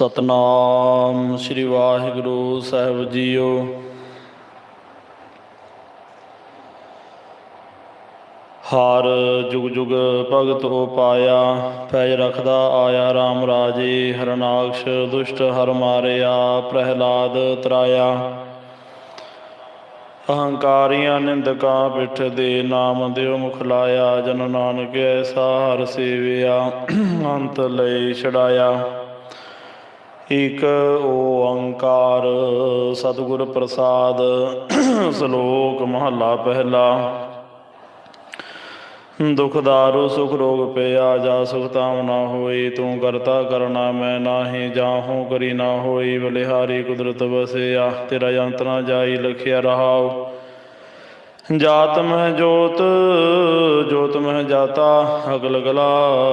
ਸਤਨਾਮ, ਸ੍ਰੀ ਵਾਹਿਗੁਰੂ ਸਾਹਿਬ ਜੀਓ। ਹਰ ਜੁਗ ਜੁਗ ਭਗਤ ਹੋ ਪਾਇਆ ਪੈਜ ਰਖਦਾ ਆਇਆ RAM ਰਾਜੇ, ਹਰਨਾਕਸ਼ ਦੁਸ਼ਟ ਹਰ ਮਾਰਿਆ, ਪ੍ਰਹਿਲਾਦ ਤਰਾਇਆ। ਅਹੰਕਾਰੀਆਂ ਨਿੰਦਕਾਂ ਪਿੱਠ ਦੇ ਨਾਮ ਦਿਓ ਮੁਖ ਲਾਇਆ, ਜਨ ਨਾਨਕ ਐਸਾ ਹਰ ਸੇਵਿਆ, ਅੰਤ ਲਈ ਛੜਾਇਆ ਇਕ ਓੰਕਾਰ ਸਤਿਗੁਰ ਪ੍ਰਸਾਦ, ਸ਼ਲੋਕ ਮਹੱਲਾ ਪਹਿਲਾ। ਦੁਖ ਦਾਰੂ, ਸੁਖ ਰੋਗ ਪਿਆ, ਜਾ ਸੁਖ ਤਾਮ ਨਾ ਹੋਈ ਤੂੰ ਕਰਤਾ ਕਰਨਾ ਮੈਂ ਨਾਹੀ ਜਾਹੂ ਕਰੀ ਨਾ ਹੋਈ, ਬਲਿਹਾਰੀ ਕੁਦਰਤ ਵਸਿਆ, ਤੇਰਾ ਜੰਤ ਜਾਈ ਲਖਿਆ ਰਹਾਓ ਜਾਤ ਮਹਿ ਜੋਤ ਜੋਤ ਮਹਿ ਜਾਤਾ, ਅਗਲ ਗਲਾ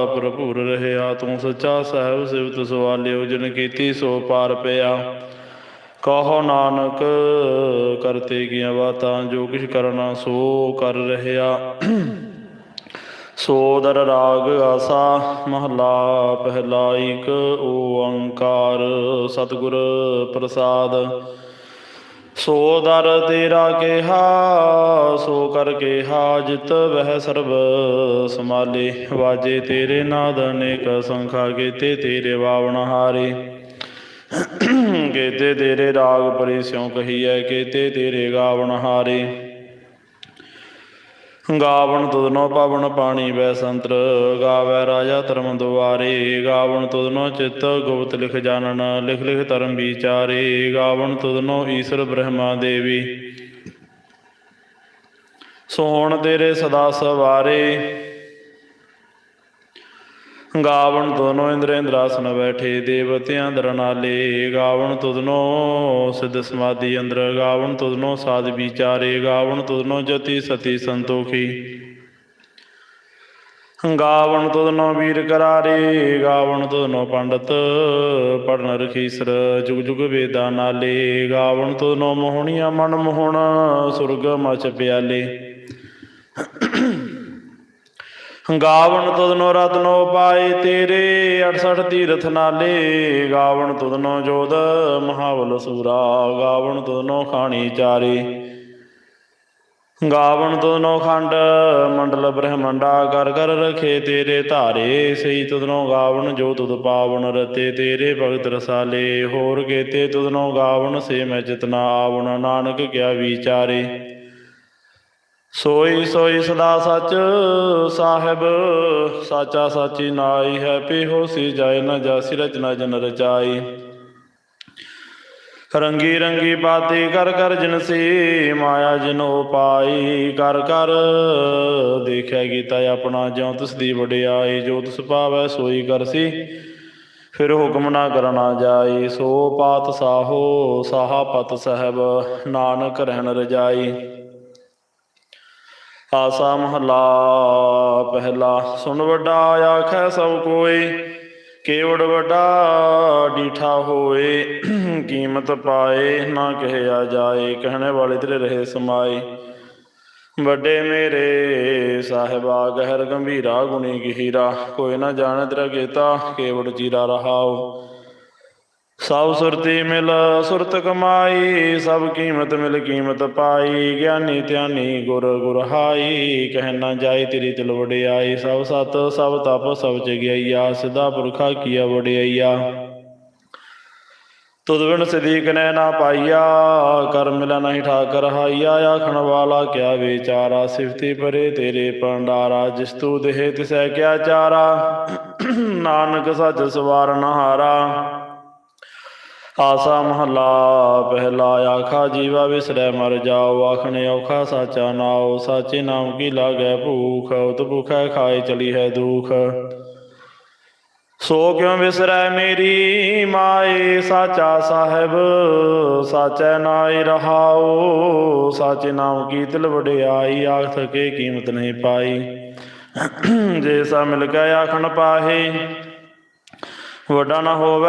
ਭਰਪੂਰ ਰਹਿਆ। ਤੂੰ ਸੱਚਾ ਸਾਹਿਬ ਸਿਵਤ ਸਵਾਲਿਓ, ਜਿਨ ਕੀਤੀ ਸੋ ਪਾਰ ਪਿਆ। ਕਹੋ ਨਾਨਕ, ਕਰਤੇ ਕੀਆਂ ਬਾਤਾਂ, ਜੋ ਕਿਛ ਕਰਨਾ ਸੋ ਕਰ ਰਹਿਆ। ਸੋਦਰ ਰਾਗ ਆਸਾ, ਮਹਲਾ ਪਹਿਲਾ ਏਕ ਓੰਕਾਰ ਸਤਿਗੁਰ ਪ੍ਰਸਾਦ। ਸੋ ਦਰ ਤੇਰਾ ਕਿਹਾ, ਸੋ ਕਰ ਕਿਹਾ ਜਿਤ ਵਹਿ ਸਰਬ ਸਮਾਲੇ ਵਾਜੇ ਤੇਰੇ ਨਾਦ ਅਨੇਕ ਸੰਖਾ ਕੀਤੇ ਤੇਰੇ ਵਾਵਣ ਹਾਰੇ। ਕੀਤੇ ਤੇਰੇ ਰਾਗ ਪਰੇ ਸਿਉ ਕਹੀਐ ਕੀਤੇ ਤੇਰੇ ਗਾਵਣ ਹਾਰੇ। ਗਾਵਣ ਤੁਧਨੋ ਪਵਨ ਪਾਣੀ ਵੈ ਸੰਤਰ, ਗਾਵੈ ਰਾਜਾ ਧਰਮ ਦੁਆਰੇ, ਗਾਵਣ ਤੁਧਨੋ ਚਿੱਤ ਗੁਪਤ ਲਿਖ ਜਾਣਨ, ਲਿਖ ਲਿਖ ਧਰਮ ਵਿਚਾਰੇ, ਗਾਵਣ ਤੁਧਨੋ ਈਸ਼ਰ ਬ੍ਰਹਮਾ ਦੇਵੀ। ਸੋਹਣ ਤੇਰੇ ਸਦਾ ਸਵਾਰੇ ਗਾਵਣ ਤੁਧਨੋ ਇੰਦਰ ਇੰਦਰਾਸਨ ਬੈਠੇ ਦੇਵਤਿਆਂ ਦਰਨਾਲੇ ਗਾਵਣ ਤੁਧਨੋ ਸਿੱਧ ਸਮਾਧੀ ਅੰਦਰ, ਗਾਵਣ ਤੁਧਨੋ ਸਾਧ ਵਿਚਾਰੇ, ਗਾਵਣ ਤੁਧਨੋ ਜਤੀ ਸਤੀ ਸੰਤੋਖੀ। ਗਾਵਣ ਤੁਧਨੋ ਵੀਰ ਕਰਾਰੇ, ਗਾਵਣ ਤੁਧਨੋ ਪੰਡਤ ਪੜਨ ਰਖੀਸਰ, ਜੁਗ ਜੁਗ ਵੇਦਾਂ ਨਾਲੇ, ਗਾਵਣ ਤੁਧਨੋ ਮੋਹਣੀਆਂ ਮਨ ਮੋਹਣ, ਸੁਰਗ ਮਚ ਪਿਆਲੇ। ਗਾਵਣ ਤੁਧਨੋ ਰਤਨੋ ਪਾਏ, ਤੇਰੇ 68 ਤੀਰਥ ਨਾਲੇ ਗਾਵਣ ਤੁਧਨੋ ਜੋਧ ਮਹਾਵਲ ਸੂਰਾ। ਗਾਵਣ ਤੁਧਨੋ ਖਾਣੀ ਚਾਰੇ। ਗਾਵਣ ਤੁਧਨੋ ਖੰਡ, ਮੰਡਲ ਬ੍ਰਹਮੰਡਾ ਕਰ ਕਰ ਰਖੇ, ਤੇਰੇ ਧਾਰੇ ਸਈ ਤੁਧਨੋ ਗਾਵਣ, ਜੋ ਤੁਧ ਪਾਵਨ ਰਤੇ, ਤੇਰੇ ਭਗਤ ਰਸਾਲੇ। ਹੋਰ ਕੇਤੇ ਤੁਧਨੋ ਗਾਵਣ, ਸੇ ਮੈਂ ਜਿਤਨਾ ਆਵਣ, ਨਾਨਕ ਕਿਆ ਵਿਚਾਰੇ। ਸੋਈ ਸੋਈ ਸਦਾ ਸੱਚ ਸਾਹਿਬ, ਸਾਚਾ ਸਾਚੀ ਨਾਈ ਹੈ, ਪਿਹੋ ਸੀ ਜਾਏ ਨ ਜਾਸੀ, ਰਚਨਾ ਜਨ ਰਚਾਈ। ਰੰਗੀ ਰੰਗੀ ਬਾਤੀ ਕਰ ਕਰ ਜਿਨਸੀ ਮਾਇਆ ਜਿਨੋ ਪਾਈ। ਕਰ ਕਰ ਦੇਖਿਆ ਕੀਤਾ ਆਪਣਾ ਜਿਉ ਤਿਸ ਦੀ ਵਡਿਆਈ, ਜੋ ਤਿਸ ਪਾਵੈ ਸੋਈ ਕਰਸੀ ਫਿਰ ਹੁਕਮ ਨਾ ਕਰਨਾ ਜਾਈ, ਸੋ ਪਾਤ ਸਾਹੋ, ਸਾਹਾ ਪਤ ਸਹਿਬ, ਨਾਨਕ ਰਹਿਣ ਰਜਾਈ। ਆਸਾ ਮਹਲਾ ਪਹਿਲਾ। ਸੁਣ ਵੱਡਾ ਆਖੈ ਸਭ ਕੋਏ, ਕੇਵੜ ਵੱਡਾ ਡੀਠਾ ਹੋਏ। ਕੀਮਤ ਪਾਏ ਨਾ ਕਹਿਆ ਜਾਏ, ਕਹਿਣੇ ਵਾਲੇ ਤੇਰੇ ਰਹੇ ਸਮਾਏ। ਵੱਡੇ ਮੇਰੇ ਸਾਹਿਬਾ, ਗਹਿਰ ਗੰਭੀਰਾ, ਗੁਣੀ ਗਹੀਰਾ। ਕੋਈ ਨਾ ਜਾਣੇ ਤੇਰਾ ਕੀਤਾ ਕੇਵੜ ਚੀਰਾ ਰਹਾਓ ਸਭ ਸੁਰਤੀ ਮਿਲ, ਸੁਰਤ ਕਮਾਈ, ਸਭ ਕੀਮਤ ਮਿਲ, ਕੀਮਤ ਪਾਈ। ਗਿਆਨੀ ਧਿਆਨੀ ਗੁਰ ਗੁਰ ਹਾਈ, ਕਹਿ ਨਾ ਜਾਏ ਤੇਰੀ ਤਿਲ ਵਡਿਆਈ। ਸਭ ਸਤ, ਸਭ ਤਪ, ਸਭ ਜਗਿਆਈਆ, ਸਿਧਾ ਪੁਰਖਾ ਕੀਆ ਵਡਿਆਈਆ। ਤੁਧ ਬਿਨ ਸਦੀਕ ਨੈ ਨਾ ਪਾਈਆ, ਕਰ ਮਿਲਾ ਨਹੀਂ ਠਾਕਰ ਹਾਈਆ। ਆਖਣ ਵਾਲਾ ਕਿਆ ਵਿਚਾਰਾ, ਸਿਫਤੀ ਪਰੇ ਤੇਰੇ ਪੰਡਾਰਾ ਜਿਸ ਤੂ ਦੇਹ ਤਿਸੈ ਕਿਆ ਚਾਰਾ। ਨਾਨਕ ਸੱਚ ਸਵਾਰਨ ਹਾਰਾ। ਆਸਾ ਮਹਲਾ, ਪਹਿਲਾ ਆਖਾ, ਜੀਵਾ ਵਿਸਰੈ ਮਰ ਜਾਓ, ਆਖਣੇ ਔਖਾ, ਸਾਚਾ ਨਾਉ, ਸਾਚੇ ਨਾਮ ਕੀ ਲਾਗੈ ਭੂਖ, ਉਤ ਭੁਖੈ ਖਾਏ ਚਲੀ ਹੈ ਦੁਖ। ਸੋ ਕਿਉ ਵਿਸਰੈ ਮੇਰੀ ਮਾਏ, ਸਾਚਾ ਸਾਹਿਬ, ਸਾਚੈ ਨਾਈ ਰਹਾਉ, ਸਾਚੇ ਨਾਮ ਕੀ ਤਿਲ ਵਡਿਆਈ, ਆਖ ਥਕੇ ਕੀਮਤ ਨਹੀਂ ਪਾਈ। ਜੇ ਸਾ ਮਿਲ ਗਿਆ ਆਖਣ ਪਾਹੇ ਵੱਡਾ ਨਾ ਹੋਵੇ,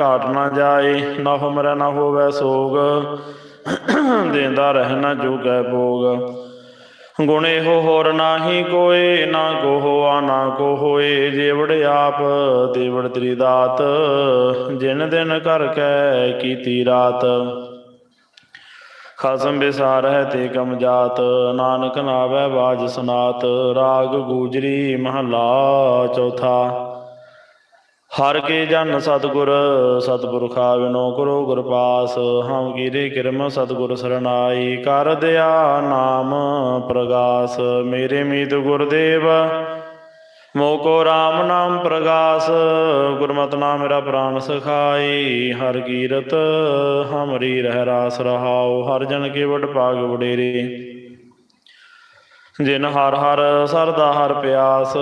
ਘਾਟ ਨਾ ਜਾਏ, ਨਾ ਹਮਰਾ ਨਾ ਹੋਵੇ ਸੋਗ, ਦੇਂਦਾ ਰਹਿਣਾ ਜੋਗੈ ਭੋਗ। ਗੁਣੇ ਹੋ ਹੋਰ ਨਾਹੀ ਕੋਏ, ਨਾ ਕੋ ਹੋਆ ਨਾ ਕੋ ਹੋਏ ਜੇਵੜ ਆਪ, ਦੇਵੜ ਤੇਰੀ ਦਾਤ, ਜਿਨ ਦਿਨ ਕਰ ਕੈ ਕੀਤੀ ਰਾਤ। ਖਸਮ ਬਿਸਾਰ ਹੈ ਤੇ ਕਮ ਜਾਤ, ਨਾਨਕ ਨਾਵੈ ਬਾਜ ਸਨਾਤ, ਰਾਗ ਗੂਜਰੀ ਮਹਲਾ ਚੌਥਾ। ਹਰ ਕੇ ਜਨ ਸਤਗੁਰ ਸਤਿਪੁਰਖਾ ਬਿਨੋ ਕਰੋ ਗੁਰ ਪਾਸ। ਹਮ ਕੀਰੇ ਕਿਰਮ ਸਤਗੁਰ ਸਰਣਾਈ, ਕਰ ਦਿਆ ਨਾਮ ਪ੍ਰਗਾਸ। ਮੇਰੇ ਮੀਤ ਗੁਰਦੇਵ ਮੋਕੋ RAM ਨਾਮ ਪ੍ਰਗਾਸ। ਗੁਰਮਤਿ ਨਾਮ ਮੇਰਾ ਪ੍ਰਾਨ ਸਖਾਈ। ਹਰ ਕੀਰਤ ਹਮਰੀ ਰਹਿ ਰਾਸ ਰਹਾਉ। ਹਰ ਜਨ ਕੇ ਵਡ ਭਾਗ ਵਡੇਰੇ। ਜਿਨ ਹਰ ਹਰ ਸਰਦਾ ਹਰ ਪਿਆਸ,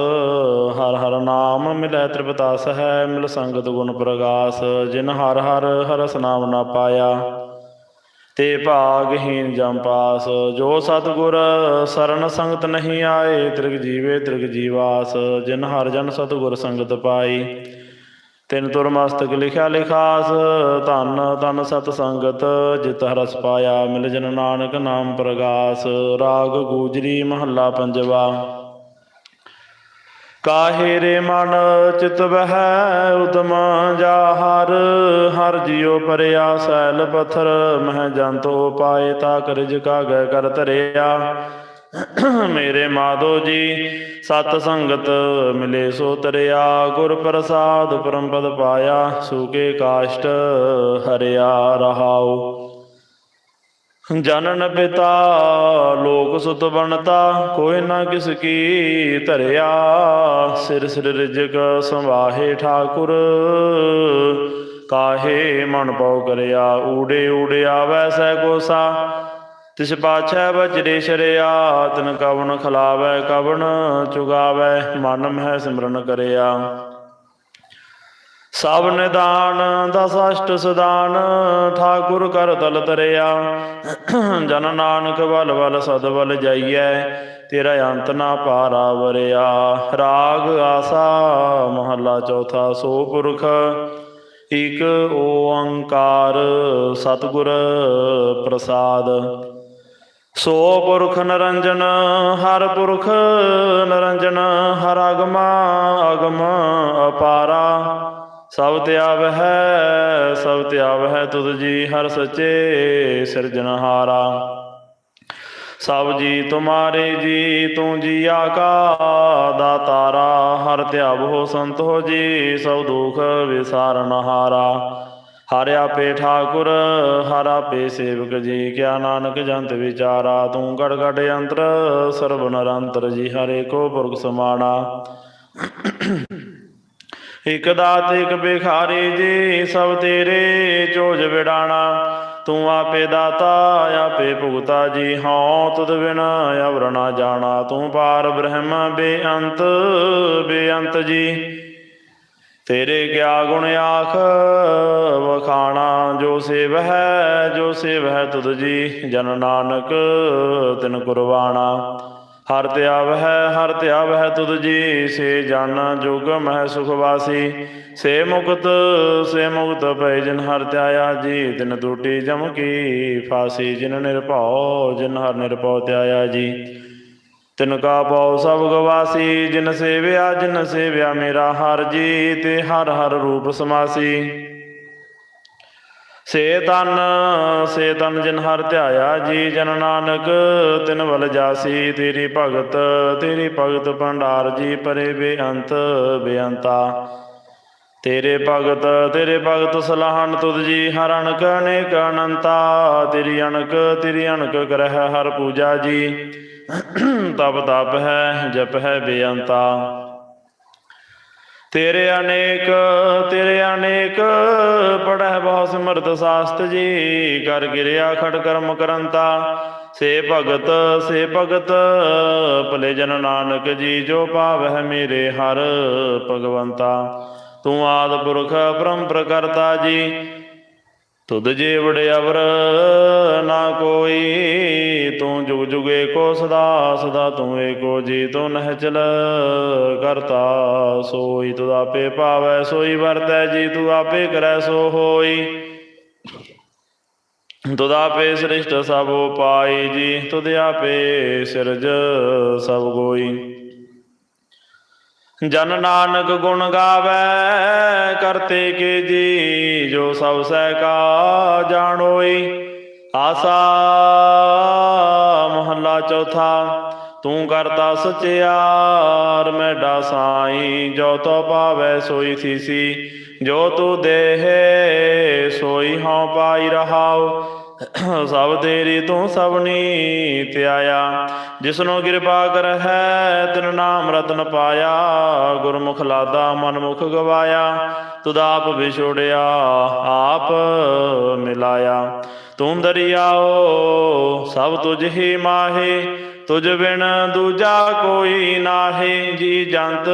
ਹਰ ਹਰ ਨਾਮ ਮਿਲੈ ਤ੍ਰਿਪਤਾਸ ਹੈ ਮਿਲ ਸੰਗਤ ਗੁਣ ਪ੍ਰਗਾਸ, ਜਿਨ ਹਰ ਹਰ ਹਰਸ ਨਾਮ ਨਾ ਪਾਇਆ, ਤੇ ਭਾਗਹੀਨ ਜਮ ਪਾਸ। ਜੋ ਸਤਗੁਰ ਸਰਨ ਸੰਗਤ ਨਹੀਂ ਆਏ, ਤ੍ਰਿਗ ਜੀਵੇ ਤ੍ਰਿਗ ਜੀਵਾਸ, ਜਿਨ ਹਰ ਜਨ ਸਤਗੁਰ ਸੰਗਤ ਪਾਈ। ਤਿੰਨ ਤੁਰ ਮਸਤਕ ਲਿਖਿਆ ਲਿਖਾਸ, ਧਨ, ਧੰਨ ਸਤ ਸੰਗਤ, ਜਿਤ ਰਸ ਪਾਇਆ ਮਿਲ ਜਨ ਨਾਨਕ ਨਾਮ ਪ੍ਰਗਾਸ, ਰਾਗ ਗੂਜਰੀ ਮਹੱਲਾ ਪੰਜਵਾ। ਕਾਹੇ ਰੇ ਮਨ ਚਿਤ ਬਹਿ ਉਦਮ ਜਾ ਹਰ ਹਰ ਜਿਉ ਪਰਿਆ ਸੈਲ ਪਥਰ, ਮਹਿ ਜੰਤੋ ਪਾਏ ਤਾ ਕਰਜ ਕਾਗੈ ਕਰ ਧਰਿਆ। ਮੇਰੇ ਮਾਧੋ ਜੀ, ਸਤ ਸੰਗਤ ਮਿਲੇ ਸੋ ਤਰਿਆ, ਗੁਰ ਪ੍ਰਸਾਦ ਪਰਮ ਪਦ ਪਾਇਆ ਸੂਕੇ ਕਾਸ਼ਟ ਹਰਿਆ ਰਹਾਉ। ਜਨਨ ਪਿਤਾ, ਲੋਕ ਸੁਤ ਬਣਤਾ, ਕੋਈ ਨਾ ਕਿਸ ਕੀ ਧਰਿਆ। ਸਿਰ ਸਿਰ ਰਿਜਕ ਸੰਵਾਹੇ ਠਾਕੁਰ, ਕਾਹੇ ਮਨ ਪਉ ਕਰਿਆ, ਊੜੇ ਊੜੇ ਆਵੈ ਕੋਸਾ। ਤਿਸ ਪਾਛੈ ਵਜਰੇ ਸ਼ਰਿਆ, ਤਨ ਕਵਣ ਖਲਾਵੈ, ਕਵਣ ਚੁਗਾਵੈ, ਮਨ ਮਹਿ ਸਿਮਰਨ ਕਰਿਆ। ਸਭ ਨਿਦਾਨ, ਦਸ ਅਸ਼ਟ ਸਦਾਨ, ਠਾਕੁਰ ਕਰ ਤਲ ਤਰਿਆ। ਜਨ ਨਾਨਕ ਬਲ ਬਲ ਸਦ ਬਲ ਜਾਈਐ, ਤੇਰਾ ਅੰਤ ਨਾ ਪਾਰਾ ਵਰਿਆ। ਰਾਗ ਆਸਾ ਮਹੱਲਾ ਚੌਥਾ ਸੋ ਪੁਰਖ, ਇਕ ਓੰਕਾਰ ਸਤਿਗੁਰ ਪ੍ਰਸਾਦ। ਸੋ ਪੁਰਖ ਨਰੰਜਨ, ਹਰ ਪੁਰਖ ਨਰੰਜਨ, ਹਰ ਅਗਮਾ ਅਗਮ ਅਪਾਰਾ। ਸਭ ਤਿਆਵ ਹੈ, ਸਭ ਤਿਆਵ ਹੈ ਤੁਧ ਜੀ, ਹਰ ਸਚੇ ਸਿਰਜਣਹਾਰਾ ਸਭ ਜੀ ਤੁਮਾਰੇ ਜੀ, ਤੂੰ ਜੀਆ ਕਾ ਦਾਤਾਰਾ ਹਰ ਧਿਆਵ ਹੋ ਸੰਤ ਹੋ ਜੀ, ਸਭ ਦੁਖ ਵਿਸਾਰਨਹਾਰਾ ਹਰਿਆ ਪੇ ਠਾਕੁਰ, ਹਰਾ ਪੇ ਸੇਵਕ ਜੀ। ਕਿਆ ਨਾਨਕ ਜੰਤ ਵਿਚਾਰਾ, ਤੂੰ ਗੜ ਗੜ ਯੰਤਰ, ਸਰਬ ਨਰੰਤਰ ਜੀ ਹਰੇ ਕੋ ਪੁਰਖ ਸਮਾਣਾ। ਇਕ ਦਾਤ ਇਕ ਬਿਖਾਰੀ ਜੀ, ਸਭ ਤੇਰੇ ਚੋਜ ਵਿਡਾਣਾ ਤੂੰ ਆਪੇ ਦਾਤਾ, ਆਪੇ ਭੁਗਤਾ ਜੀ, ਹਉ ਤੁਧ ਬਿਨ ਅਵਰ ਜਾਣਾ। ਤੂੰ ਪਾਰ ਬ੍ਰਹਮ ਬੇਅੰਤ ਬੇਅੰਤ ਜੀ। ਤੇਰੇ ਕਿਆ ਗੁਣ ਆਖ? ਵਖਾਣਾ ਜੋ ਸੇਵ ਹੈ, ਜੋ ਸੇਵ ਹੈ ਤੁਧ ਜੀ। ਜਨ ਨਾਨਕ, ਤਿਨ ਕੁਰਬਾਣਾ। ਹਰ ਧਿਆਵ ਹੈ, ਹਰ ਧਿਆਵ ਹੈ ਤੁਧ ਜੀ। ਸੇ ਜਨ ਜੁਗ ਹੈ ਸੁਖਵਾਸੀ ਸੇ ਮੁਕਤ ਸੇ ਮੁਕਤ ਭੈ ਜਿਨ ਹਰ ਤਿਆਇਆ ਜੀ। ਤਿਨ ਟੂਟੀ ਜਮ ਕੀ ਫਾਸੀ, ਜਿਨ ਨਿਰਭਉ, ਜਿਨ ਹਰ ਨਿਰਭਉ ਤਿਆਇਆ ਜੀ। ਤਿਨ ਕਾ ਪਉ ਸਭ ਗਵਾਸੀ, ਜਿਨ ਸੇਵਿਆ ਜਿਨ ਸੇਵਿਆ ਮੇਰਾ ਹਰ ਜੀ ਤੇ ਹਰ ਹਰ ਰੂਪ ਸਮਾਸੀ। ਸੇ ਤਨ ਸੇ ਤਨ ਜਿਨ ਹਰ ਧਿਆਇਆ ਜੀ, ਜਨ ਨਾਨਕ, ਤਿਨ ਵਲ ਜਾਸੀ, ਤੇਰੀ ਭਗਤ ਤੇਰੀ ਭਗਤ ਭੰਡਾਰ ਜੀ, ਪਰੇ ਬੇਅੰਤ, ਬੇਅੰਤਾ। ਤੇਰੇ ਭਗਤ ਤੇਰੇ ਭਗਤ ਸਲਾਹਨ ਤੁਧ ਜੀ, ਹਰ ਅਣਕ ਅਨੇਕ ਅਨੰਤਾ। ਤੇਰੀ ਅਣਕ ਤੇਰੀ ਅਣਕ ਕਰਹਿ ਹਰ ਪੂਜਾ ਜੀ। ਤਪ ਤਪ ਹੈ, ਜਪ ਹੈ ਬੇਅੰਤਾ। ਤੇਰੇ ਅਨੇਕ ਤੇਰੇ ਅਨੇਕ, ਪੜਹਿ ਬਹੁ ਸਿਮਰਤ ਸਾਸਤ ਜੀ, ਕਰ ਗਿਰਿਆ ਖੜ ਕਰਮ ਕਰੰਤਾ। ਸੇ ਭਗਤ ਸੇ ਭਗਤ, ਭਲੇ ਜਨ ਨਾਨਕ ਜੀ, ਜੋ ਪਾਵਹਿ ਮੇਰੇ ਹਰ ਭਗਵੰਤਾ। ਤੂੰ ਆਦ ਪੁਰਖ ਪਰਮ ਪ੍ਰਕਰਤਾ ਜੀ ਤੁਧ ਜੇ ਵਡਿਆਵਰ ਨਾ ਕੋਈ, ਤੂੰ ਜੁਗ ਜੁਗੇ ਕੋ ਸਦਾ ਸਦਾ ਤੂੰ ਏਕੋ ਜੀ ਤੂੰ ਨਹਿ ਚਲ ਕਰਤਾ। ਸੋਈ ਤੁਧ ਆਪੇ ਭਾਵੈ, ਸੋਈ ਵਰਤੈ, ਜੀ ਤੂੰ ਆਪੇ ਕਰੈ, ਸੋ ਹੋਈ। ਤੁਧ ਆਪੇ ਸ੍ਰਿਸ਼ਟ ਸਭ ਉਪਾਈ, ਜੀ ਤੁਧ ਆਪੇ ਸਿਰਜ ਸਭ ਕੋਈ ਜਨ ਨਾਨਕ ਗੁਣ ਗਾਵੇ, ਕਰਤੇ ਕੇ ਜੀ, ਜੋ ਸਭ ਸਹਿ ਕਾ ਜਾਣੋਈ। ਆਸਾ ਮਹੱਲਾ ਚੌਥਾ, ਤੂੰ ਕਰਤਾ ਸਚਿਆਰ, ਮੈਡਾ ਸਾਈ, ਜੋ ਤੋ ਪਾਵੈ ਸੋਈ ਥੀਸੀ ਜੋ ਤੂੰ ਦੇਹ, ਸੋਈ ਹਉ ਪਾਈ ਰਹਾਓ ਸਭ ਤੇਰੀ ਤੂੰ ਸਭਨੀ ਧਿਆਇਆ ਜਿਸਨੂੰ ਕਿਰਪਾ ਕਰਹਿ, ਤਿਨ ਨਾਮ ਰਤਨ ਪਾਇਆ। ਗੁਰਮੁਖ ਲਾਦਾ, ਮਨਮੁਖ ਗਵਾਇਆ। ਤੁਧ ਆਪ ਵਿਛੋੜਿਆ, ਆਪ ਮਿਲਾਇਆ। ਤੂੰ ਦਰਿਆਓ, ਸਭ ਤੁਝ ਹੀ ਮਾਹੇ। ਤੁਝ ਬਿਨ ਦੂਜਾ ਕੋਈ ਨਾਹੀ। ਜੀ ਜੰਤ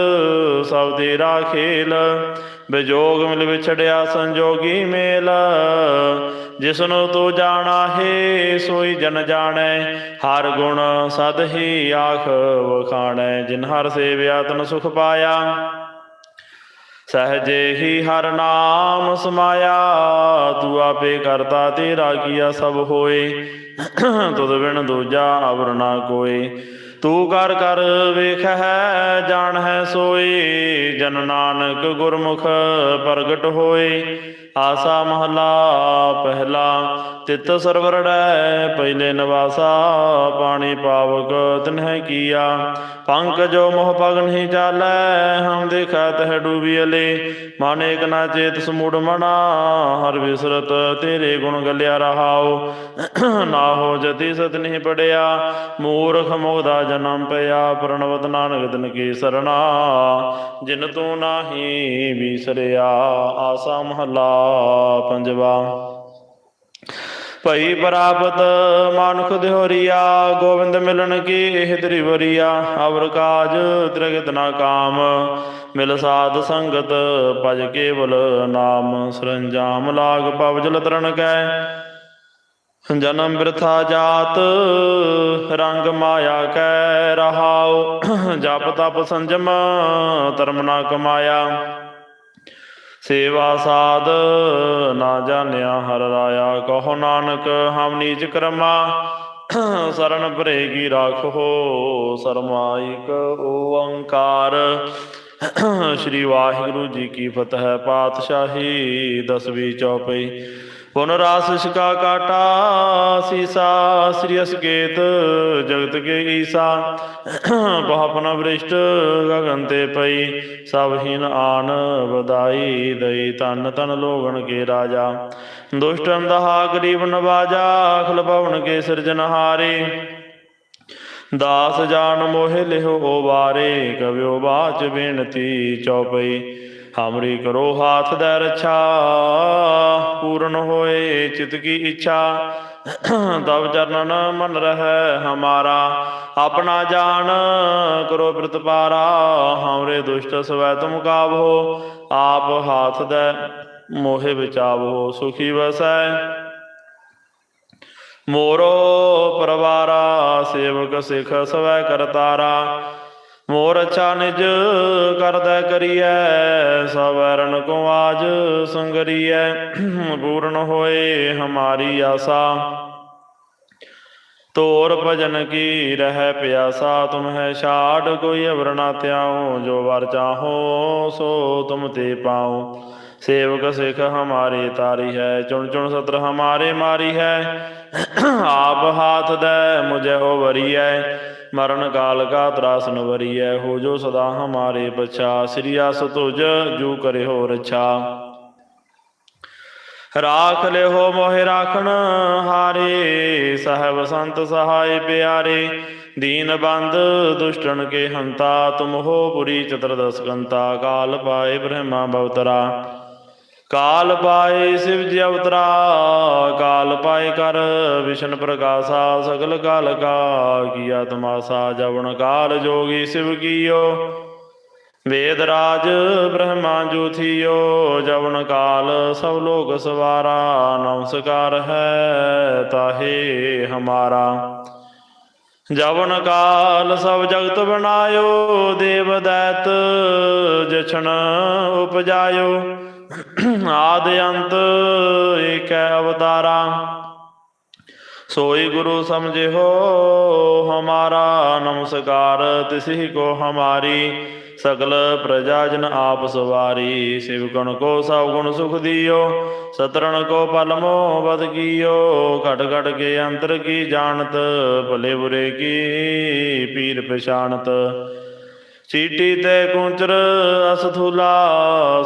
ਸਭ ਤੇਰਾ ਖੇਲ। ਬਿਜੋਗ ਮਿਲ ਵਿਛੜਿਆ ਸੰਜੋਗੀ ਮੇਲ, ਜਿਸਨੂੰ ਤੂੰ ਜਾਣਾ ਹੈ, ਸੋਈ ਜਨ ਜਾਣੈ, ਹਰ ਗੁਣ ਸਦ ਹੀ ਆਖ ਵਖਾਣੈ, ਜਿਨ ਹਰ ਸੇਵਿਆ ਤਨ ਸੁਖ ਪਾਇਆ। ਸਹਜੇ ਹੀ ਹਰ ਨਾਮ ਸਮਾਇਆ, ਤੂੰ ਆਪੇ ਕਰਤਾ ਤੇਰਾ ਕੀਆ ਸਭ ਹੋਏ, ਤੁਧ ਬਿਨ ਦੂਜਾ ਅਵਰ ਨਾ ਕੋਈ ਤੂੰ ਕਰ ਕਰ ਵੇਖ ਹੈ ਜਾਣ ਹੈ ਸੋਈ ਜਨ ਨਾਨਕ ਗੁਰਮੁਖ ਪ੍ਰਗਟ ਹੋਏ। ਆਸਾ ਮਹਲਾ ਪਹਿਲਾ, ਤਿਤ ਸਰਵਰੜੈ ਪਹਿਲੇ ਨਿਵਾਸਾ, ਪਾਣੀ ਪਾਵਕ ਤਿਨਹਿ ਕੀਆ। ਪੰਕ ਜੋ ਮੋਹ ਪਗਨ ਹੀ ਚਾਲੈ, ਹਮ ਦੇਖਾ ਤਹ ਡੂਬੀ ਮਨ ਏਕ ਨਾ ਚੇਤ ਸਮੂੜ ਮਣਾ ਹਰ ਵਿਸਰਤ ਤੇਰੇ ਗੁਣ ਗਲਿਆ ਰਹਾਓ ਨਾ ਹੋ ਜਤੀ ਸਤ ਨਹੀਂ ਪੜਿਆ, ਮੂਰਖ ਮੋਦਾ ਜਨਮ ਪਿਆ। ਪ੍ਰਣਵਤ ਨਾਨਕ ਦਿਨ ਕੀ ਸਰਣਾ, ਜਿਨ ਤੂੰ ਨਾਹੀ ਵਿਸਰਿਆ। ਆਸਾ ਮਹਲਾ ਪੰਜਵਾ। ਭਈ ਪ੍ਰਾਪਤ ਮਾਨੁਖ ਦਿਹੋਰੀਆ, ਗੋਬਿੰਦ ਮਿਲਣ ਕੀ ਇਹ ਤ੍ਰਿਵਰੀਆ, ਅਵਰ ਕਾਜ ਤ੍ਰਿਗਤ ਨਾ ਕਾਮ, ਮਿਲ ਸਾਧ ਸੰਗਤ ਭਜ ਕੇਵਲ ਨਾਮ, ਸਰੰਜਾਮ ਲਾਗ ਪਵ ਤਰਨ ਕੈ। ਜਨਮ ਬਿਰਥਾ ਜਾਤ, ਰੰਗ ਮਾਇਆ ਕੈ ਰਹਾਉ, ਜਪ ਤਪ ਸੰਜਮ, ਧਰਮ ਨਾ ਕਮਾਇਆ। ਸੇਵਾ ਸਾਧ ਨਾ ਜਾਣਿਆ ਹਰ ਰਾਇਆ, ਕਹੋ ਨਾਨਕ ਹਮ ਨੀਚ ਕਰਮਾ, ਸਰਨ ਭਰੇਗੀ ਰਾਖੋ ਸਰਮਾਇਕ ਓੰਕਾਰ। ਸ਼੍ਰੀ ਵਾਹਿਗੁਰੂ ਜੀ ਕੀ ਫਤਿਹ, ਪਾਤਸ਼ਾਹੀ ਦਸਵੀਂ ਚੌਪਈ। ਪੁਨ ਰਾਸ ਸ਼ਿਕਾ ਕਾਟਾ, ਸੀਸਾ, ਸ੍ਰੀ ਅਸਕੇਤ, ਜਗਤ ਕੇ ਈਸਾ। ਪਾਪਨ ਬ੍ਰਿਸ਼ਟ ਗਗਨ ਤੇ ਪਈ, ਸਭ ਹੀਨ ਆਨ ਵਧਾਈ ਦਈ ਤਨ ਤਨ ਲੋਗਣ ਕੇ ਰਾਜਾ। ਦੁਸ਼ਟ ਅੰਧਹਾ ਗਰੀਬ ਨਵਾਜਾ, ਅਖਲ ਭਵਨ ਕੇ ਸਿਰਜਨਹਾਰੇ ਦਾਸ ਜਾਨ ਮੋਹਿ ਲਿਹੁ ਓਵਾਰੇ ਕਵਿਓ ਬਾਚ ਬੇਨਤੀ ਚਉਪਈ ਹਮਰੀ ਕਰੋ ਹਾਥ ਦੇ ਰੱਛਾ, ਪੂਰਨ ਹੋਏ ਚਿਤ ਕੀ ਇੱਛਾ। ਤਬ ਚਰਨਨ ਮਨ ਰਹਿ ਹਮਾਰਾ, ਆਪਣਾ ਜਾਣ ਕਰੋ ਪ੍ਰਤਪਾਰਾ, ਹਮਰੇ ਦੁਸ਼ਟ ਸਵੈ ਤੁਮ ਕਾਬੋ ਆਪ ਹਾਥ ਦੇ ਮੋਹਿ ਵਿਚਾਵੋ ਸੁਖੀ ਵਸੈ। ਮੋਰੋ ਪਰਵਾਰਾ, ਸੇਵਕ ਸਿਖ ਸਵੈ ਕਰਤਾਰਾ ਮੋਰ ਅੱਛਾ ਨਿਜ ਕਰਦਾ ਕਰੀਐ, ਸਵਰਨ ਕੋ ਆਜ ਸੰਗਰੀਐ, ਪੂਰਨ ਹੋਏ ਹਮਾਰੀ ਆਸਾ। ਤੋਰ ਭਜਨ ਕੀ ਰਹਿ ਪਿਆਸਾ, ਤੁਮ ਹੈ ਛਾੜ ਕੋਈ ਅਵਰ ਨਾ ਤਿਆਉ ਜੋ ਵਰ ਚਾਹੋ ਸੋ ਤੁਮ ਤੇ ਪਾਉ। ਸੇਵਕ ਸਿਖ ਹਮਾਰੇ ਤਾਰੀ ਹੈ, ਚੁਣ ਚੁਣ ਸਤਰ ਹਮਾਰੇ ਮਾਰੀ ਹੈ। ਆਪ ਹਾਥ ਦੇ, ਮੁਝੇ ਹੋ ਵਰੀਐ। ਮਰਨ ਕਾਲ ਕਾ ਤਰਾਸ ਵਰੀਐ, ਹੋ ਜੋ ਸਦਾ ਹਮਾਰੇ ਬਚਾ ਸ੍ਰੀ ਅਸ ਤੁਜ ਜੂ ਕਰੇ ਹੋ ਰਛਾ। ਰਾਖ ਲਿਓ ਮੋਹਿ ਰਾਖਣ ਹਾਰੇ, ਸਾਹਿਬ ਸੰਤ ਸਹਾਇ ਪਿਆਰੇ। ਦੀਨ ਬੰਦ ਦੁਸ਼ਟਨ ਕੇ ਹੰਤਾ, ਤੁਮ ਹੋ ਪੁਰੀ ਚਤੁਰਦਸ ਕੰਤਾ, ਕਾਲ ਪਾਏ ਬ੍ਰਹਮਾ ਬਵਤਰਾ। ਕਾਲ ਪਾਏ ਸਿਵ ਜੀ ਅਵਤਰਾ, ਕਾਲ ਪਾਏ ਕਰ ਵਿਸ਼ਨ ਪ੍ਰਕਾਸ਼ਾ, ਸਗਲ ਕਾਲ ਕਾ ਕੀਆ ਤਮਾਸਾ ਜਵਨ ਕਾਲ ਜੋਗੀ ਸਿਵ ਕੀਓ। ਵੇਦ ਰਾਜ ਬ੍ਰਹਮਾ ਜੂਥਿਓ ਜਵਨ ਕਾਲ ਸਭ ਲੋਕ ਸਵਾਰਾ, ਨਮਸਕਾਰ ਹੈ ਤਾਹੇ ਹਮਾਰਾ। ਜਵਨ ਕਾਲ ਸਭ ਜਗਤ ਬਣਾਇਓ, ਦੇਵ ਦੈਤ ਜਛਣ ਉਪਜਾਇਓ। ਆਦ ਅੰਤ ਏਕੈ ਅਵਤਾਰਾ सोई गुरु समझे हो हमारा नमस्कार तिसही को हमारी सकल प्रजा जन आप सवारी शिवगुण को सब गुण सुख दियो सतरण को पल मोह बद कियो घट घट के अंतर की जानत भले बुरे की पीर पहचानत ਚੀਟੀ ਤੇ ਕੁੰਚਰ ਅਸਥੂਲਾ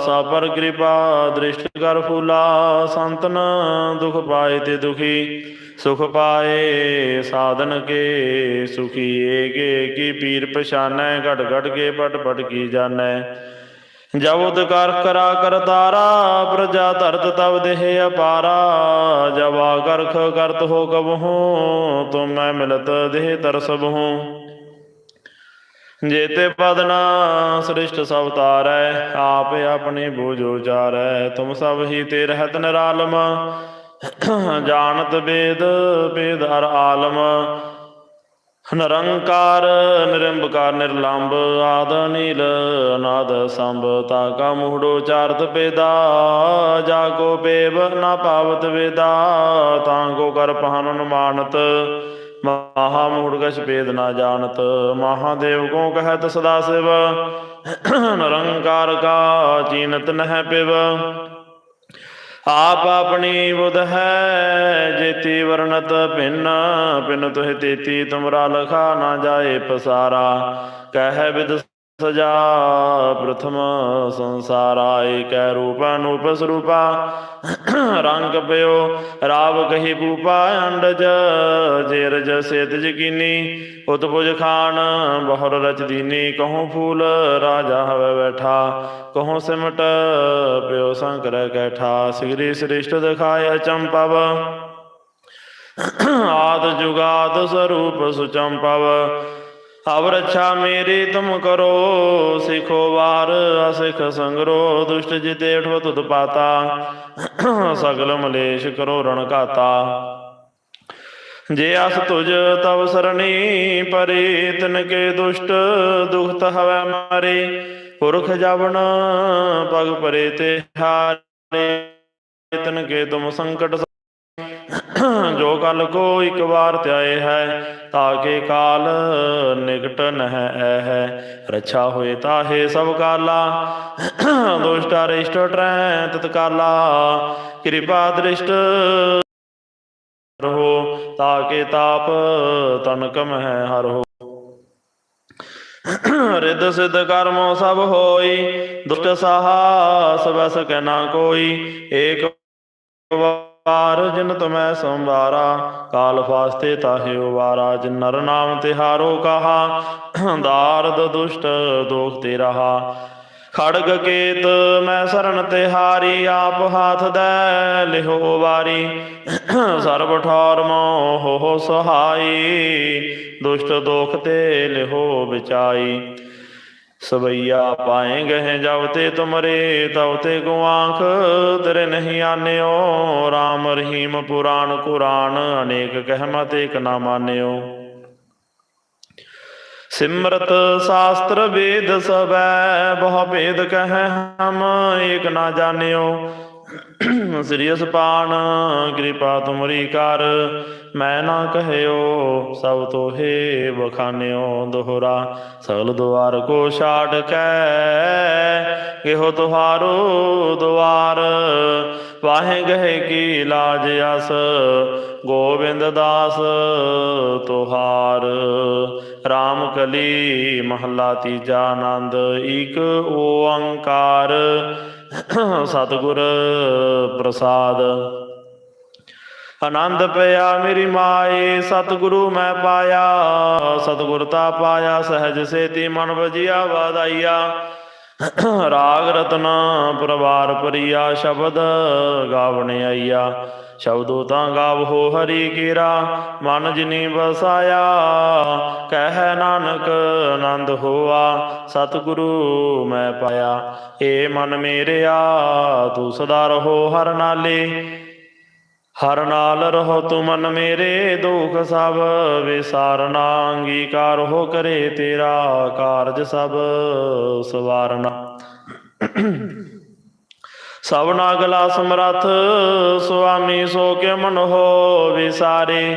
ਸਾਪਰ ਕਿਰਪਾ ਦ੍ਰਿਸ਼ਟ ਕਰ ਫੂਲਾ, ਸੰਤਨ ਦੁਖ ਪਾਏ ਤੇ ਦੁਖੀ, ਸੁਖ ਪਾਏ ਸਾਧਨ ਕੇ ਸੁਖੀ ਏਕੇ ਕੀ ਪੀਰ ਪਛਾਨੈ, ਘਟ ਘਟ ਕੇ ਪਟ ਪਟ ਕੀ ਜਾਣੈ। ਜਬ ਉਦਕਾਰ ਕਰਾ ਕਰਤਾਰਾ ਪ੍ਰਜਾ ਧਰਤ ਤਬ ਦੇਹ ਅਪਾਰਾ, ਜਬ ਆਕਰਖ ਕਰਤ ਹੋ ਕਬਹੂ, ਤੁਮ ਮੈਂ ਮਿਲਤ ਦੇਹ ਤਰਸਬ ਹੂੰ ਜੇਤੇ ਪਦਨਾ ਸ੍ਰਿਸ਼ਟ ਸਭ ਤਾਰੈ, ਆਪ ਆਪਣੇ ਬੋਝੋ ਚਾਰੈ ਤੁਮ ਸਭ ਹੀ ਤੇ ਰਹਿਤ ਨਿਰਾਲਮ, ਜਾਣਤ ਵੇਦ ਵੇਦ ਹਰ ਆਲਮ। ਨਿਰੰਕਾਰ, ਨਿਰੰਬਕਾਰ, ਨਿਰਲੰਬ, ਆਦ ਨੀਲ ਅਨਾਦ ਸੰਭ, ਤਾ ਕਾ ਮੂੜੋ ਚਾਰਤ ਪੇਦਾ। ਜਾ ਕੋ ਪੇਵ ਨਾ ਪਾਵਤ ਵੇਦਾ, ਤਾਂ ਕੋ ਕਰ ਪਹਨਨ ਮਾਨਤ ਮਹਾ ਮੂੜ ਕਛ ਭੇਦ ਨਾ ਜਾਣਤ, ਮਹਾਦੇਵ ਕੋ ਕਹਿਤ ਸਦਾ ਸਿਵ। ਨਿਰੰਕਾਰ ਕਾ ਚੀਨਤ ਨਹਿ ਪਿਵ। ਆਪ ਆਪਣੀ ਬੁਧ ਹੈ, ਜੇਤੀ ਵਰਣਤ ਭਿੰਨ ਭਿੰਨ ਤੁਹ ਤੇਤੀ ਤੁਮਰਾ ਲਖਾ ਨਾ ਜਾਏ ਪਸਾਰਾ। ਕਹਿ ਵਿਦ ਸਜਾ ਪ੍ਰਥਮ ਸੰਸਾਰਾ ਏਕੈ ਰੂਪ ਅਨੂਪ ਸਰੂਪਾ ਰੰਗ ਪਿਓ ਰਾਵ ਕਹੀ ਭੂਪਾ ਅੰਡਜ ਜੇ ਰਜ ਸੇਤ ਜਕੀਨੀ ਉਤਪੁਜ ਖਾਨ ਬਹੁਰ ਰਚ ਦੀਨੀ ਕਹੂੰ ਫੂਲ ਰਾਜਾ ਹਵੇ ਬੈਠਾ ਕਹੂੰ ਸਿਮਟ ਪਿਓ ਸੰਕਰ ਕੈਠਾ ਸਿਗਰੀ ਸ੍ਰਿਸ਼ਟ ਦਿਖਾਇ ਚੰਪਵ ਆਦ ਜੁਗਾਦ ਸਰੂਪ ਸੁਚੰਪਵ ਮੇਰੀ, ਤੁਮ ਕਰੋ ਸਿਖੋ ਵਾਰ, ਅਸਿਖ ਸੰਗਰੋ, ਦੁਸ਼ਟ ਜਿਤੇ ਠੋ ਤੁਧ ਪਾਤਾ। ਸਗਲ ਮਲੇਸ਼ ਕਰੋ ਰਣ ਘਾਤਾ। ਜੇ ਅਸ ਤੁਜ ਤਵ ਸਰਣੀ, ਪਰੇ ਤਿਨ ਕੇ ਦੁਸ਼ਟ ਦੁਖਤ ਹਵੈ ਮਾਰੇ। ਪੁਰਖ ਜਵਨ ਪਗ ਪਰੇ ਤੇ ਹਾਰੇ। ਤਿਨ ਕੇ ਤੁਮ ਸੰਕਟ ਕਲ ਕੋ ਇਕ ਵਾਰ ਧਿਆਏ ਹੈ ਤਾਕੇ ਕਾਲ ਨਿਕਟ ਨਹਿ ਐ ਹੈ। ਰੱਛਾ ਹੋਏ ਤਾਹੇ ਸਭ ਕਾਲਾ, ਦੁਸ਼ਟ ਅਰਿਸ਼ਟ ਟਰੈ ਤਤਕਾਲਾ। ਕਿਰਪਾ ਦ੍ਰਿਸ਼ਟ ਰਹੋ ਤਾਕੇ ਤਾਪ ਤਨਕ ਮਹਿ ਹਰ ਹੋ। ਰਿੱਧ ਸਿੱਧ ਕਰਮੋ ਸਭ ਹੋਈ, ਦੁਸ਼ਟ ਸਾਹਾ ਸਭ ਸਕੈ ਨਾ ਕੋਈ, ਏਕ ਵਾਰ ਜਿਨ ਤੁਮੈ ਸੰਵਾਰਾ, ਕਾਲ ਫਾਸਤੇ ਤਾਹੇ ਉਵਾਰਾ, ਜਿਨ ਨਰ ਨਾਮ ਤਿਹਾਰੋ ਕਹਾ, ਦਾਰਦ ਦੁਸ਼ਟ ਦੋਖ ਤੇ ਰਹਾ। ਖੜਗ ਕੇਤ ਮੈਂ ਸਰਨ ਤਿਹਾਰੀ, ਆਪ ਹਾਥ ਦੈ ਲਿਹੋ ਵਾਰੀ। ਸਰਬ ਠੌਰ ਮੋਹ ਹੋ ਸਹਾਈ, ਦੁਸ਼ਟ ਦੋਖ ਤੇ ਲਿਹੋ ਵਿਚਾਈ ਸਵਈਆ ਪਾਏ ਗਏ ਜਵਤੇ ਤੇ ਤੁਮਰੇ, ਤਬ ਕੋ ਆਂਖ ਤੇਰੇ ਨਹੀਂ ਆਨਿਓ RAM ਰਹੀਮ ਪੁਰਾਣ ਕੁਰਾਨ, ਅਨੇਕ ਕਹਿਮਤ ਏਕ ਨਾ ਮਾਨਿਓ। ਸਿਮਰਤ ਸ਼ਾਸਤਰ ਵੇਦ ਸਬੈ ਬਹੁ ਭੇਦ ਕਹੈ ਹਮ, ਏਕ ਨਾ ਜਾਣਿਓ। ਸ੍ਰੀ ਅਸਪਾਨ, ਕਿਰਪਾ ਤੁਮਰੀ ਕਰ, ਮੈਂ ਨਾ ਕਹਿਓ, ਸਭ ਤੋਹੇ ਬਖਾਨਿਓ ਦੋਹਰਾ, ਸਗਲ ਦੁਆਰ ਕੋ ਛਾੜ ਕੈ ਇਹੋ ਤੁਹਾਰੋ ਦੁਆਰ, ਵਾਹੇ ਗਏ ਕੀ ਲਾਜ ਅਸ, ਗੋਬਿੰਦ ਦਾਸ ਤੁਹਾਰ RAM ਕਲੀ ਮਹੱਲਾ ਤੀਜਾ ਆਨੰਦ ਈਕ ਓੰਕਾਰ ਸਤਿਗੁਰ ਪ੍ਰਸਾਦ। ਆਨੰਦ ਪਿਆ ਮੇਰੀ ਮਾਏ, ਸਤਿਗੁਰੂ ਮੈਂ ਪਾਇਆ। ਸਤਿਗੁਰ ਤਾ ਪਾਇਆ, ਸਹਿਜ ਸੇਤੀ ਮਨ ਵਜਿਆ ਵਾਦਾਈਆ ਰਾਗ ਰਤਨ ਪਰਵਾਰ ਪਰੀਆ ਸ਼ਬਦ ਗਾਵਣੇ ਆਈਆ। ਸ਼ਬਦੋ ਤਾਂ ਗਾਵੋ ਹਰੀ ਕੀਰਾ, ਮਨ ਜਿਨੀ ਵਸਾਇਆ, ਕਹਿ ਨਾਨਕ ਆਨੰਦ ਹੋਆ, ਸਤਿਗੁਰੂ ਮੈਂ ਪਾਇਆ। ਏ ਮਨ ਮੇਰਿਆ, ਤੂੰ ਸਦਾ ਰਹੋ ਹਰ ਨਾਲੇ। ਹਰ ਨਾਲ ਰਹੋ ਤੂੰ ਮਨ ਮੇਰੇ, ਦੁਖ ਸਭ ਵਿਸਾਰਨਾ, ਅੰਗੀਕਾਰ ਹੋ ਕਰੇ ਤੇਰਾ ਕਾਰਜ ਸਭ ਸਵਾਰਨਾ। ਸਭਨਾ ਗਲਾ ਸਮਰਥ ਸੁਆਮੀ ਸੋ ਕੇ ਮਨ ਹੋ ਵਿਸਾਰੇ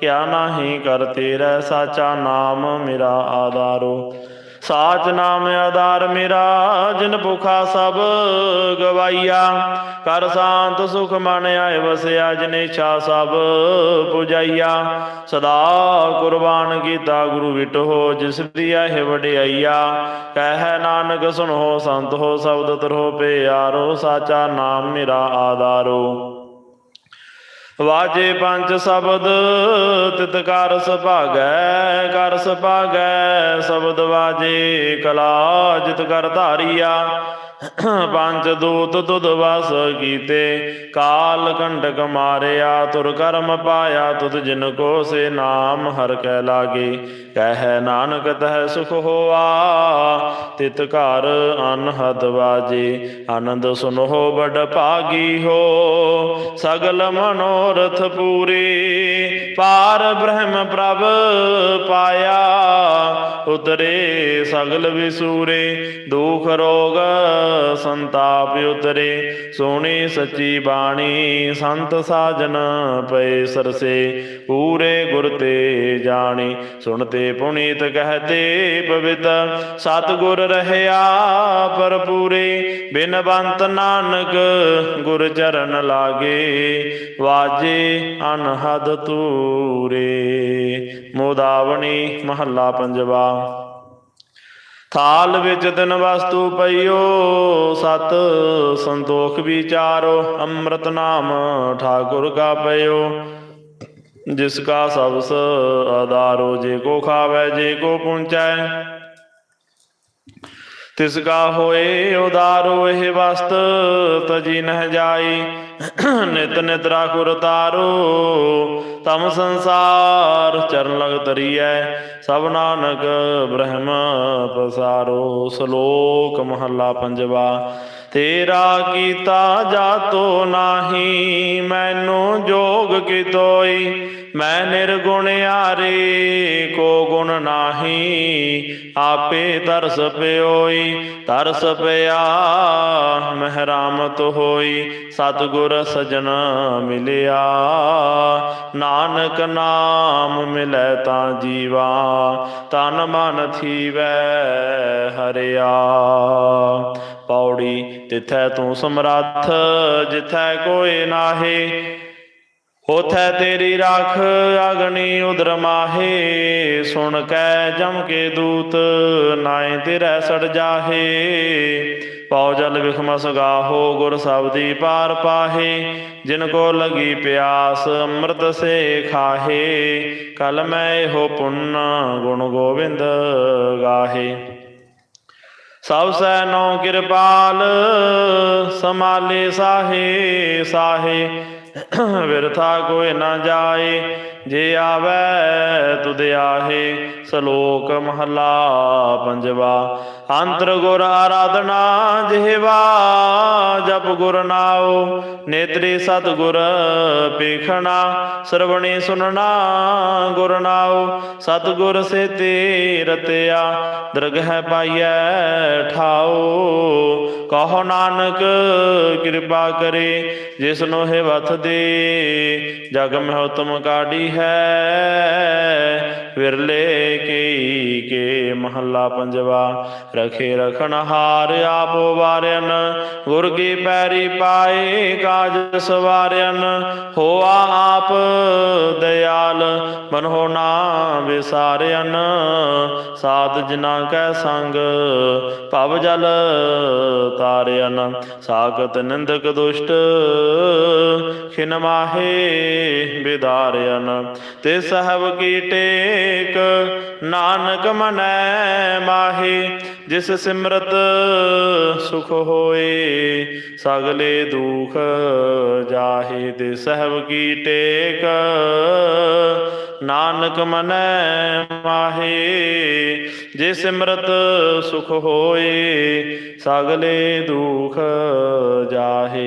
ਕਿਆ ਨਾਹੀ ਕਰ ਤੇਰਾ ਸਾਚਾ ਨਾਮ ਮੇਰਾ ਆਧਾਰੋ। ਸਾਚ ਨਾਮ ਆਧਾਰ ਮੇਰਾ, ਜਿਨ ਭੁਖਾ ਸਭ ਗਵਾਈਆ। ਕਰ ਸ਼ਾਂਤ ਸੁਖ ਮਨ ਆਏ ਵਸਿਆ, ਜਿਨ ਇੱਛਾ ਸਭ ਪੁਜਾਈਆ। ਸਦਾ ਕੁਰਬਾਨ ਕੀਤਾ ਗੁਰੂ ਵਿਟੋ ਜਿਸ ਦੀ ਇਹ ਵਡਿਆਈਆ। ਕਹਿ ਨਾਨਕ, ਸੁਣੋ ਸੰਤ ਹੋ, ਸ਼ਬਦ ਤਰੋ ਪਿਆਰੋ, ਸਾਚਾ ਨਾਮ ਮੇਰਾ ਆਧਾਰੋ। ਵਾਜੇ ਪੰਜ ਸ਼ਬਦ ਤਿਤ ਕਰ ਸੁਭਾਗੈ ਕਰ ਸੁਭਾਗੈ ਸ਼ਬਦ ਵਾਜੇ ਕਲਾ ਜਿਤ ਕਰ ਧਾਰੀਆ। ਪੰਜ ਦੂਤ ਤੁਧ ਵਸ ਕੀਤੇ, ਕਾਲ ਕੰਟਕ ਮਾਰਿਆ, ਤੁਰ ਕਰਮ ਪਾਇਆ, ਤੁਧ ਜਿਨ ਕੋ ਸੇ ਨਾਮ ਹਰ ਕੈ ਲਾਗੇ। ਕਹਿ ਨਾਨਕ ਤਹ ਸੁਖ ਹੋਆ, ਤਿਤ ਘਰ ਅਨਹਦ ਵਾਜੇ। ਆਨੰਦ ਸੁਨੋ ਬੜ ਭਾਗੀ ਹੋ, ਸਗਲ ਮਨੋਰਥ ਪੂਰੇ। ਪਾਰ ਬ੍ਰਹਮ ਪ੍ਰਭ ਪਾਇਆ ਉਤਰੇ ਸਗਲ ਵਿਸੂਰੇ, ਦੁਖ ਰੋਗ ਸੰਤਾਪ ਉਤਰੇ। ਸੋਹਣੀ ਸੱਚੀ ਬਾਣੀ ਸੰਤ ਸਾਜਨ ਪਏ ਸਰਸੇ, ਪੂਰੇ ਗੁਰ ਤੇ ਜਾਣੀ। ਸੁਣਤੇ ਪੁਨੀਤ ਕਹਤੇ ਪਵਿੱਤ, ਸਤਿਗੁਰ ਰਹਿਆ ਪਰਪੂਰੇ ਬਿਨਵੰਤ ਨਾਨਕ ਗੁਰ ਚਰਨ ਲਾਗੇ, ਵਾਜੇ ਅਨਹਦ ਤੂਰੇ ਮੋਦਾਵਣੀ ਮਹੱਲਾ ਪੰਜਵਾ। ਥਾਲ ਵਿੱਚ ਦਿਨ ਵਸਤੂ ਪਈਓ, ਸਤ ਸੰਤੋਖ ਵਿਚਾਰੋ, ਅੰਮ੍ਰਿਤ ਨਾਮ ਠਾਕੁਰ ਕਾ ਪਈਓ। ਜਿਸ ਕਾ ਸਬਸ ਆਧਾਰੋ, ਜੇ ਕੋ ਖਾਵੇ, ਜੇ ਕੋ ਪੁੰਚੈ। ਤਿਸ ਕਾ ਹੋਏ ਉਦਾਰੋ ਇਹ ਵਸਤ, ਤਜੀ ਨਹਿ ਜਾਈ। ਨਿਤ ਨਿਤ ਰਾਖੁਰ ਤਾਰੋ, ਤਮ ਸੰਸਾਰ ਚਰਨ ਲਗ ਤਰੀਐ ਸਭ ਨਾਨਕ ਬ੍ਰਹਮ ਪਸਾਰੋ, ਸ਼ਲੋਕ ਮਹੱਲਾ ਪੰਜਵਾ। ਤੇਰਾ ਕੀਤਾ ਜਾਤੋ ਨਾਹੀ, ਮੈਨੂੰ ਜੋਗ ਕੀ ਤੋਈ। ਮੈਂ ਨਿਰਗੁਣ ਆਰੇ ਕੋ ਗੁਣ ਨਾਹੀ, ਆਪੇ ਤਰਸ ਪਿਓਈ, ਤਰਸ ਪਿਆ, ਮਹਿਰਾਮਤ ਹੋਈ, ਸਤਿਗੁਰ ਸਜਣ ਮਿਲਿਆ। ਨਾਨਕ ਨਾਮ ਮਿਲੈ ਤਾਂ ਜੀਵਾ, ਤਨ ਮਨ ਥੀਵੈ ਹਰਿਆ। ਪੌੜੀ ਤਿਥੈ ਤੂੰ ਸਮਰੱਥ, ਜਿਥੈ ਕੋਈ ਨਾਹੀ ਹੋਥੈ ਤੇਰੀ ਰਾਖ ਅਗਨੀ ਉਦਰ ਮਾਹੇ, ਸੁਣ ਕੈ ਜਮ ਕੇ ਦੂਤ, ਨਾਏ ਤੇਰਾ ਸੜ ਜਾਹੇ। ਪਉ ਜਲ ਵਿਖਮਸ ਗਾਹੋ ਗੁਰ ਸਬਦੀ ਪਾਰ ਪਾਹੇ। ਜਿਨ ਕੋ ਲਗੀ ਪਿਆਸ, ਅੰਮ੍ਰਿਤ ਸੇ ਖਾਹੇ। ਕਲ ਮੈਂ ਇਹੋ ਪੁੰਨ ਗੁਣ ਗੋਬਿੰਦ ਗਾਹੇ। ਸਭ ਸੈ ਨੋ ਕਿਰਪਾਲ ਸਮਾਲੇ ਸਾਹੇ ਸਾਹੇ। ਵਿਰਥਾ ਕੋਈ ਨਾ ਜਾਏ, ਜੇ ਆਵੈ ਤੁਧ ਆਹੇ, ਸ਼ਲੋਕ ਮਹਲਾ ਪੰਜਵਾ। ਅੰਤਰ ਗੁਰ ਆਰਾਧਨਾ, ਜਿਹਵਾ ਜਪ ਗੁਰ ਨਾਉ, ਨੇਤਰੀ ਸਤ ਗੁਰ ਪੇਖਣਾ ਸਰਵਣੀ ਸੁਨਣਾ ਗੁਰ ਨਾਉ। ਸਤ ਗੁਰ ਸੇ ਤੇ ਰਤਿਆ ਦਰਗਹਿ ਪਾਈਐ ਠਾਉ। ਕਹੋ ਨਾਨਕ, ਕਿਰਪਾ ਕਰੇ, ਜਿਸ ਨੂੰ ਹੈ ਵਥ ਦੇ, ਜਗ ਮਹਿ ਉਤਮ ਕਾਢੀ ਹੈ। ਵਿਰਲੇ ਕੀ ਕੇ ਮਹੱਲਾ ਪੰਜਵਾ, ਰਖੇ ਰਖਣ ਹਾਰ ਆਪੋ ਵਾਰਿਆਨ ਗੁਰ ਕੀ ਪੈਰੀ ਪਾਏ ਕਾਜ ਸਵਾਰਿਆਨ ਹੋਆ ਆਪ ਦਇਆਲ, ਮਨ ਹੋ ਨਾ ਵਿਸਾਰਿਆਨ ਸਾਧ ਜਿਨਾ ਕੈ ਸੰਗ, ਭਵ ਜਲ ਤਾਰਿਆਨ ਸਾਖਤ ਨਿੰਦਕ ਦੁਸ਼ਟ। ਖਿਨ ਮਾਹੇ ਬਿਦਾਰਿਆਨ, ਤੇ ਸਹਬ ਕੀ ਟੇਕ ਨਾਨਕ ਮਨੈ ਮਾਹੀ, ਜਿਸ ਸਿਮਰਤ ਸੁਖ ਹੋਏ, ਸਗਲੇ ਦੁਖ ਜਾਹੇ ਦੇ ਸਹਬ ਕੀ ਟੇਕ ਨਾਨਕ ਮਨੈ ਮਾਹੇ, ਜੇ ਸਿਮਰਤ ਸੁਖ ਹੋਏ, ਸਗਲੇ ਦੁਖ ਜਾਹੇ।